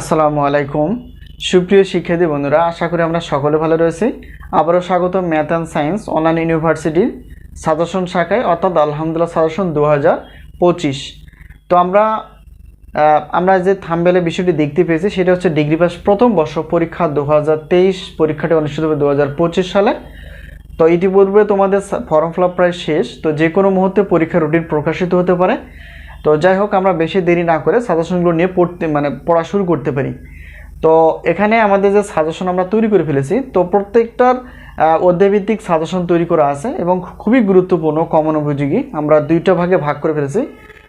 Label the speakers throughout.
Speaker 1: আসসালামু আলাইকুম। সুপ্রিয় শিক্ষার্থী বন্ধুরা, আশা করি আমরা সকলে ভালো রয়েছি। আবারও স্বাগত ম্যাথ অ্যান্ড সায়েন্স অনলাইন ইউনিভার্সিটির সাজেশন শাখায়, অর্থাৎ আলহামদুলিল্লাহ সাজেশন দু পঁচিশ। তো আমরা আমরা যে থামবেলে বিষয়টি দেখতে পেয়েছি, সেটা হচ্ছে ডিগ্রি পাস প্রথম বর্ষ পরীক্ষা দু হাজার তেইশ, পরীক্ষাটি অনুষ্ঠিত হবে দু হাজার পঁচিশ সালে। তো ইতিপূর্বে তোমাদের ফর্ম ফিল প্রায় শেষ, তো যে কোনো মুহূর্তে পরীক্ষার রুটিন প্রকাশিত হতে পারে। তো যাই হোক, আমরা বেশি দেরি না করে সাজেশনগুলো নিয়ে পড়তে মানে পড়া শুরু করতে পারি। তো এখানে আমাদের যে সাজেশন আমরা তৈরি করে ফেলেছি, তো প্রত্যেকটার অধ্যায়ভিত্তিক সাজেশন তৈরি করা আছে এবং খুবই গুরুত্বপূর্ণ কমন উপযোগী। আমরা দুইটা ভাগে ভাগ করে ফেলেছি।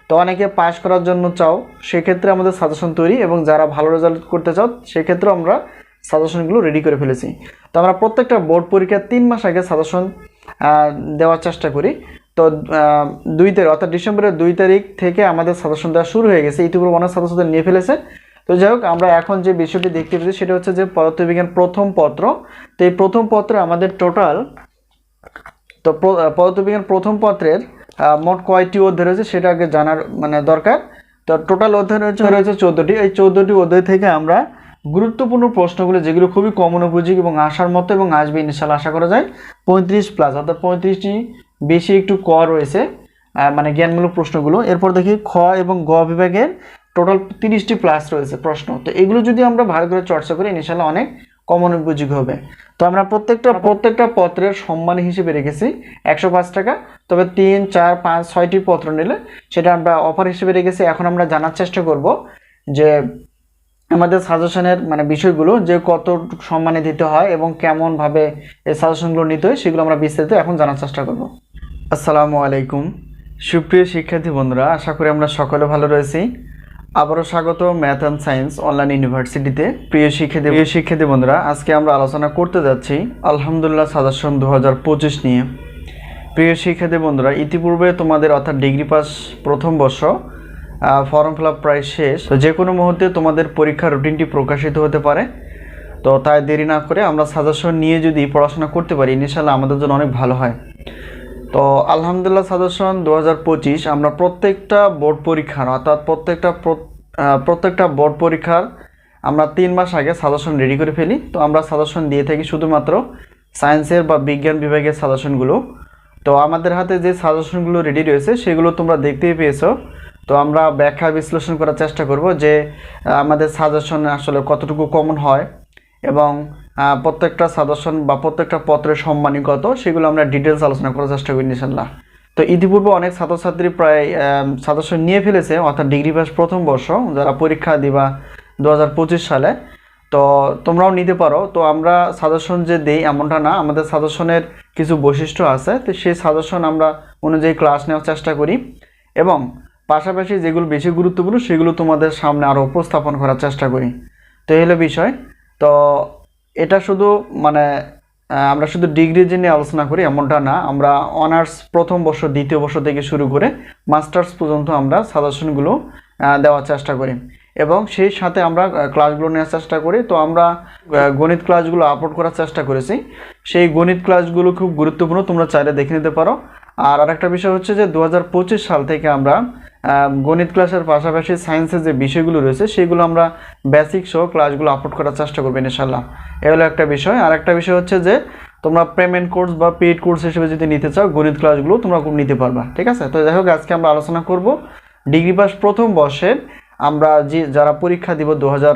Speaker 1: তো অনেকে পাস করার জন্য চাও, সেক্ষেত্রে আমাদের সাজেশন তৈরি এবং যারা ভালো রেজাল্ট করতে চাও সেক্ষেত্রে আমরা সাজেশনগুলো রেডি করে ফেলেছি। তো আমরা প্রত্যেকটা বোর্ড পরীক্ষার তিন মাস আগে সাজেশন দেওয়ার চেষ্টা করি। তো দুই তারিখ অর্থাৎ ডিসেম্বরের দুই তারিখ থেকে আমাদের সাজেশন দেওয়া শুরু হয়ে গেছে। ইতিপূর্বে অনেক সাজেশন নিয়ে ফেলেছে। তো যাই হোক আমরা এখন যে বিষয়টি দেখতে পেয়েছি সেটা হচ্ছে যে পদার্থবিজ্ঞান প্রথম পত্র। তো এই প্রথম পত্রে আমাদের টোটাল তো পদার্থবিজ্ঞান প্রথম পত্রের মোট কয়টি অধ্যায় রয়েছে সেটা আগে জানার মানে দরকার। তো টোটাল অধ্যায় রয়েছে রয়েছে চোদ্দোটি। এই চোদ্দোটি অধ্যায় থেকে আমরা গুরুত্বপূর্ণ প্রশ্নগুলো যেগুলো খুবই কমন উপযোগী এবং আসার মতো এবং আসবে ইনশাল্লাহ আশা করা যায় পঁয়ত্রিশ প্লাস অর্থাৎ পঁয়ত্রিশটি বেশি একটু ক রয়েছে মানে জ্ঞানমূলক প্রশ্নগুলো। এরপর দেখি খ এবং গ বিভাগের টোটাল তিরিশটি প্লাস রয়েছে প্রশ্ন। তো এগুলো যদি আমরা ভালো করে চর্চা করি ইনশাল্লাহ অনেক কমন উপযোগী হবে। তো আমরা প্রত্যেকটা প্রত্যেকটা পত্রের সম্মান হিসেবে রেখেছি একশো পাঁচ টাকা। তবে তিন, চার, পাঁচ, ছয়টি পত্র নিলে সেটা আমরা অফার হিসেবে রেখেছি। এখন আমরা জানার চেষ্টা করব যে আমাদের সাজেশনের মানে বিষয়গুলো, যে কত সম্মানে দিতে হয় এবং কেমনভাবে এই সাজেশনগুলো নিতে হয়, সেগুলো আমরা বিস্তারিত এখন জানার চেষ্টা করব। আসসালামু আলাইকুম। সুপ্রিয় শিক্ষার্থী বন্ধুরা, আশা করি আমরা সকলে ভালো রয়েছি। আবারও স্বাগত ম্যাথ অ্যান্ড সায়েন্স অনলাইন ইউনিভার্সিটিতে। প্রিয় শিক্ষার্থী প্রিয় শিক্ষার্থী বন্ধুরা, আজকে আমরা আলোচনা করতে যাচ্ছি আলহামদুলিল্লাহ সাজেশন দু হাজার নিয়ে। প্রিয় শিক্ষার্থী বন্ধুরা, ইতিপূর্বে তোমাদের অর্থাৎ ডিগ্রি পাস প্রথম বর্ষ ফর্ম ফিল আপ প্রায় শেষ। তো যে কোনো মুহূর্তে তোমাদের পরীক্ষার রুটিনটি প্রকাশিত হতে পারে। তো তাই দেরি না করে আমরা সাজেশন নিয়ে যদি পড়াশোনা করতে পারি ইনশাল্লাহ আমাদের জন্য অনেক ভালো হয়। তো আলহামদুলিল্লাহ সাজেশন দু হাজার পঁচিশ, আমরা প্রত্যেকটা বোর্ড পরীক্ষার, অর্থাৎ প্রত্যেকটা প্রত্যেকটা বোর্ড পরীক্ষার আমরা তিন মাস আগে সাজেশন রেডি করে ফেলি। তো আমরা সাজেশন দিয়ে থাকি শুধুমাত্র সায়েন্সের বা বিজ্ঞান বিভাগের সাজেশনগুলো। তো আমাদের হাতে যে সাজেশনগুলো রেডি রয়েছে, সেগুলো তোমরা দেখতেই পেয়েছ। তো আমরা ব্যাখ্যা বিশ্লেষণ করার চেষ্টা করব যে আমাদের সাজেশন আসলে কতটুকু কমন হয় এবং প্রত্যেকটা সাজেশন বা প্রত্যেকটা পত্রের সম্মানী কত সেগুলো আমরা ডিটেলস আলোচনা করার চেষ্টা করি ইনশাল্লাহ তো ইতিপূর্বে অনেক ছাত্রছাত্রী প্রায় সাজেশন নিয়ে ফেলেছে, অর্থাৎ ডিগ্রি পাস প্রথম বর্ষ, যারা পরীক্ষা দিবা দু হাজার পঁচিশ সালে। তো তোমরাও নিতে পারো। তো আমরা সাজেশন যে দেই এমনটা না, আমাদের সাজেশনের কিছু বৈশিষ্ট্য আছে, তো সেই সাজেশন আমরা অনুযায়ী ক্লাস নেওয়ার চেষ্টা করি। এবং পাশাপাশি যেগুলো বেশি গুরুত্বপূর্ণ, সেগুলো তোমাদের সামনে আরও উপস্থাপন করার চেষ্টা করি। তো এই হলো বিষয়। তো এটা শুধু মানে আমরা শুধু ডিগ্রি যে নিয়ে আলোচনা করি এমনটা না, আমরা অনার্স প্রথম বর্ষ, দ্বিতীয় বর্ষ থেকে শুরু করে মাস্টার্স পর্যন্ত আমরা সাজেশনগুলো দেওয়ার চেষ্টা করি। এবং সেই সাথে আমরা ক্লাসগুলো নেওয়ার চেষ্টা করি। তো আমরা গণিত ক্লাসগুলো আপলোড করার চেষ্টা করেছি। সেই গণিত ক্লাসগুলো খুব গুরুত্বপূর্ণ, তোমরা চাইলে দেখে নিতে পারো। আর আরেকটা বিষয় হচ্ছে যে দু হাজার পঁচিশ সাল থেকে আমরা গণিত ক্লাসের পাশাপাশি সায়েন্সের যে বিষয়গুলো রয়েছে, সেগুলো আমরা বেসিক সহ ক্লাসগুলো আপলোড করার চেষ্টা করবেন ইনশাল্লাহ এ হলো একটা বিষয়। আর একটা বিষয় হচ্ছে যে, তোমরা পেমেন্ট কোর্স বা পেইড কোর্স হিসেবে যদি নিতে চাও, গণিত ক্লাসগুলো তোমরা খুব নিতে পারবা, ঠিক আছে? তো যাই আজকে আমরা আলোচনা করব। ডিগ্রি পাস প্রথম বর্ষের আমরা যে যারা পরীক্ষা দিব দু হাজার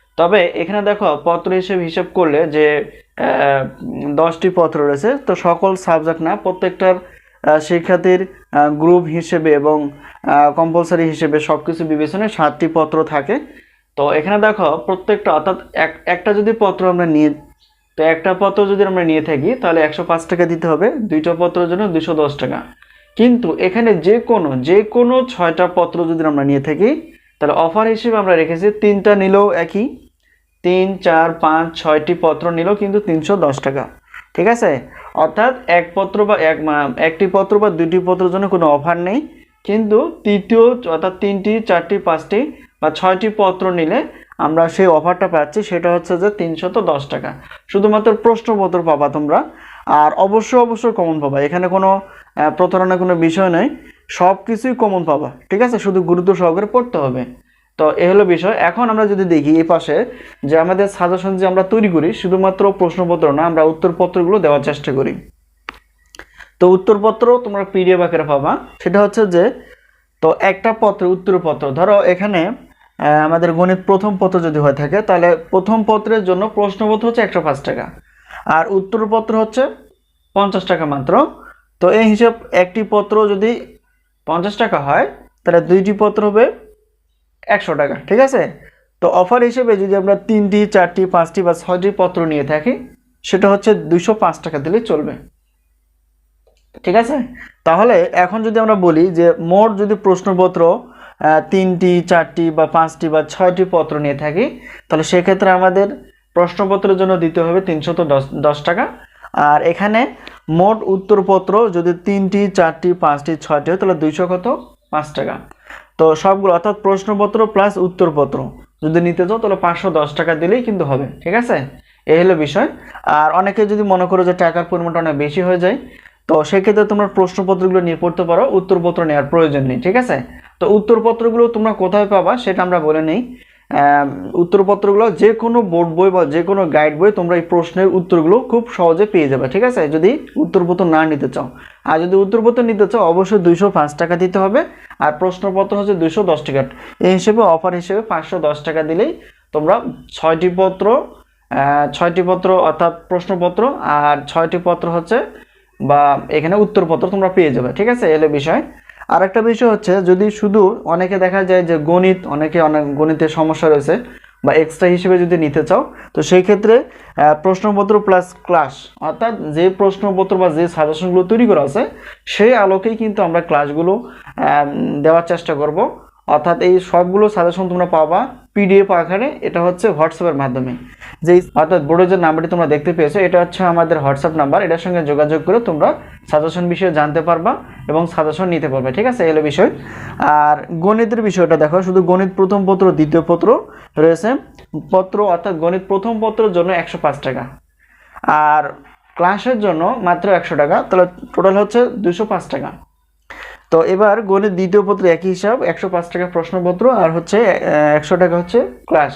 Speaker 1: তবে এখানে দেখো পত্র হিসেবে হিসাব করলে যে দশটি পত্র রয়েছে, তো সকল সাবজেক্ট না, প্রত্যেকটার শিক্ষার্থীর গ্রুপ হিসেবে এবং কম্পালসারি হিসেবে সব কিছু বিবেচনায় সাতটি পত্র থাকে। তো এখানে দেখো প্রত্যেকটা, অর্থাৎ এক, একটা যদি পত্র আমরা নিয়ে, তো একটা পত্র যদি আমরা নিয়ে থাকি, তাহলে একশো পাঁচ টাকা দিতে হবে, দুইটা পত্রের জন্য দুশো দশ টাকা। কিন্তু এখানে যে কোনো যে কোনো ছয়টা পত্র যদি আমরা নিয়ে থাকি তাহলে অফার হিসেবে আমরা রেখেছি তিনটা নিলেও একই। তিন চার পাঁচ ছয়টি পত্র নিলেও কিন্তু তিনশো দশ টাকা। ঠিক আছে? অর্থাৎ এক পত্র বা এক একটি পত্র বা দুটি পত্রের জন্য কোনো অফার নেই। কিন্তু তৃতীয় অর্থাৎ তিনটি চারটি পাঁচটি বা ছয়টি পত্র নিলে আমরা সেই অফারটা পাচ্ছি সেটা হচ্ছে যে তিনশত দশ টাকা। শুধুমাত্র প্রশ্নপত্র পাবা তোমরা। আর অবশ্যই অবশ্যই কমন পাবা। এখানে কোনো আহ, প্রতারণার কোনো বিষয় নেই। সব কিছুই কমন পাবা, ঠিক আছে? শুধু গুরুত্ব সহকারে পড়তে হবে। তো এ হলো বিষয়। এখন আমরা যদি দেখি এই পাশে যে আমাদের সাজেশন যে আমরা তৈরি করি, শুধুমাত্র প্রশ্নপত্র না, আমরা উত্তরপত্রগুলো দেওয়ার চেষ্টা করি। তো উত্তরপত্র তোমরা পিডিএফ আকারে পাবা। সেটা হচ্ছে যে, তো একটা পত্র উত্তরপত্র। ধরো এখানে আমাদের গণিত প্রথম পত্র যদি হয়ে থাকে, তাহলে প্রথম পত্রের জন্য প্রশ্নপত্র হচ্ছে একশো পাঁচ টাকা। আর উত্তরপত্র হচ্ছে পঞ্চাশ টাকা মাত্র। তো এই হিসাব একটি পত্র যদি পঞ্চাশ টাকা হয়, তাহলে দুইটি পত্র হবে একশো টাকা, ঠিক আছে? তো অফার হিসেবে যদি আমরা তিনটি, চারটি, পাঁচটি বা ছয়টি পত্র নিয়ে থাকি, সেটা হচ্ছে দুশো পাঁচ টাকা দিলেই চলবে। ঠিক আছে? তাহলে এখন যদি আমরা বলি যে মোট যদি প্রশ্নপত্র তিনটি, চারটি বা পাঁচটি বা ছয়টি পত্র নিয়ে থাকি, তাহলে সেক্ষেত্রে আমাদের প্রশ্নপত্রের জন্য দিতে হবে তিনশত দশ দশ টাকা। আর এখানে মোট উত্তরপত্র যদি তিনটি, চারটি, পাঁচটি, ছয়টি হয়, তাহলে দুইশো কত? পাঁচ টাকা। তো সবগুলো, অর্থাৎ প্রশ্নপত্র প্লাস উত্তরপত্র যদি নিতে চাও, তাহলে পাঁচশো দশ টাকা দিলেই কিন্তু হবে, ঠিক আছে? এই হলো বিষয়। আর অনেকে যদি মনে করো যে টাকার পরিমাণটা অনেক বেশি হয়ে যায়, তো সেক্ষেত্রে তোমরা প্রশ্নপত্রগুলো নিয়ে পড়তে পারো, উত্তরপত্র নেওয়ার প্রয়োজন নেই, ঠিক আছে? তো উত্তরপত্রগুলো তোমরা কোথায় পাবা, সেটা আমরা বলে নেই। উত্তরপত্রগুলো যে কোনো বোর্ড বই বা যে কোনো গাইড বই তোমরা এই প্রশ্নের উত্তরগুলো খুব সহজে পেয়ে যাবে, ঠিক আছে? যদি উত্তরপত্র না নিতে চাও। আর যদি উত্তরপত্র নিতে চাও, অবশ্যই দুইশো পাঁচ টাকা দিতে হবে। আর প্রশ্নপত্র হচ্ছে দুইশো দশ টাকা। এই হিসেবে অফার হিসেবে পাঁচশো দশ টাকা দিলেই তোমরা ছয়টি পত্র ছয়টি পত্র অর্থাৎ প্রশ্নপত্র আর ছয়টি পত্র হচ্ছে বা এখানে উত্তরপত্র তোমরা পেয়ে যাবে, ঠিক আছে? এলে বিষয়। আর একটা বিষয় হচ্ছে, যদি শুধু অনেকে দেখা যায় যে গণিত, অনেকে অনেক গণিতের সমস্যা রয়েছে বা এক্সট্রা হিসেবে যদি নিতে চাও, তো সেই ক্ষেত্রে প্রশ্নপত্র প্লাস ক্লাস অর্থাৎ যে প্রশ্নপত্র বা যে সাজেশনগুলো তৈরি করা আছে, সেই আলোকেই কিন্তু আমরা ক্লাসগুলো দেওয়ার চেষ্টা করব। অর্থাৎ এই সবগুলো সাজেশন তোমরা পাবা পিডিএফ আকারে, এটা হচ্ছে হোয়াটসঅ্যাপের মাধ্যমে। যেই অর্থাৎ বোর্ডের যে নাম্বারটি তোমরা দেখতে পেয়েছ, এটা হচ্ছে আমাদের হোয়াটসঅ্যাপ নাম্বার এটার সঙ্গে যোগাযোগ করে তোমরা সাজেশন বিষয়ে জানতে পারবা এবং সাজেশন নিতে পারবে, ঠিক আছে? এলো বিষয়। আর গণিতের বিষয়টা দেখো, শুধু গণিত প্রথম পত্র, দ্বিতীয় পত্র রয়েছে। পত্র, অর্থাৎ গণিত প্রথম পত্রের জন্য একশো পাঁচ টাকা। আর ক্লাসের জন্য মাত্র একশো টাকা, তাহলে টোটাল হচ্ছে দুশো পাঁচ টাকা। তো এবার গণিত দ্বিতীয় পত্র একই হিসাব, একশো পাঁচ টাকা প্রশ্নপত্র আর হচ্ছে একশো টাকা হচ্ছে ক্লাস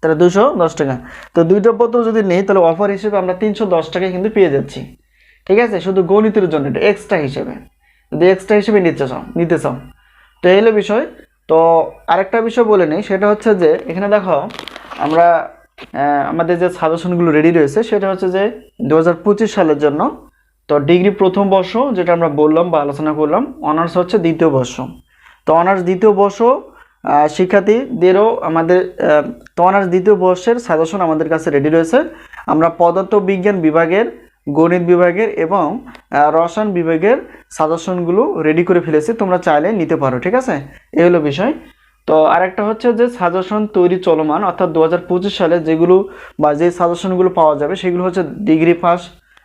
Speaker 1: তাহলে দুশো দশ টাকা। তো দুইটা পত্র যদি নেই, তাহলে অফার হিসেবে আমরা তিনশো দশ টাকায় কিন্তু পেয়ে যাচ্ছি। ঠিক আছে? শুধু গণিতের জন্য এটা এক্সট্রা হিসেবে। যদি এক্সট্রা হিসেবে নিতে চাও নিতে চাও। তো এই হলো বিষয়। তো আরেকটা বিষয় বলে নেই, সেটা হচ্ছে যে, এখানে দেখো, আমরা আমাদের যে সাজেশনগুলো রেডি রয়েছে, সেটা হচ্ছে যে দু হাজার পঁচিশ সালের জন্য তো ডিগ্রি প্রথম বর্ষ, যেটা আমরা বললাম বা আলোচনা করলাম, অনার্স হচ্ছে দ্বিতীয় বর্ষ। তো অনার্স দ্বিতীয় বর্ষ শিক্ষার্থীদেরও আমাদের তো অনার্স দ্বিতীয় বর্ষের সাজেশন আমাদের কাছে রেডি রয়েছে। আমরা পদার্থ বিজ্ঞান বিভাগের, গণিত বিভাগের এবং রসায়ন বিভাগের সাজেশনগুলো রেডি করে ফেলেছি। তোমরা চাইলে নিতে পারো, ঠিক আছে? এই হলো বিষয়। তো আরেকটা হচ্ছে যে সাজেশন তৈরি চলমান, অর্থাৎ দু হাজার পঁচিশ সালে যেগুলো বা যে সাজেশনগুলো পাওয়া যাবে, সেগুলো হচ্ছে ডিগ্রি পাস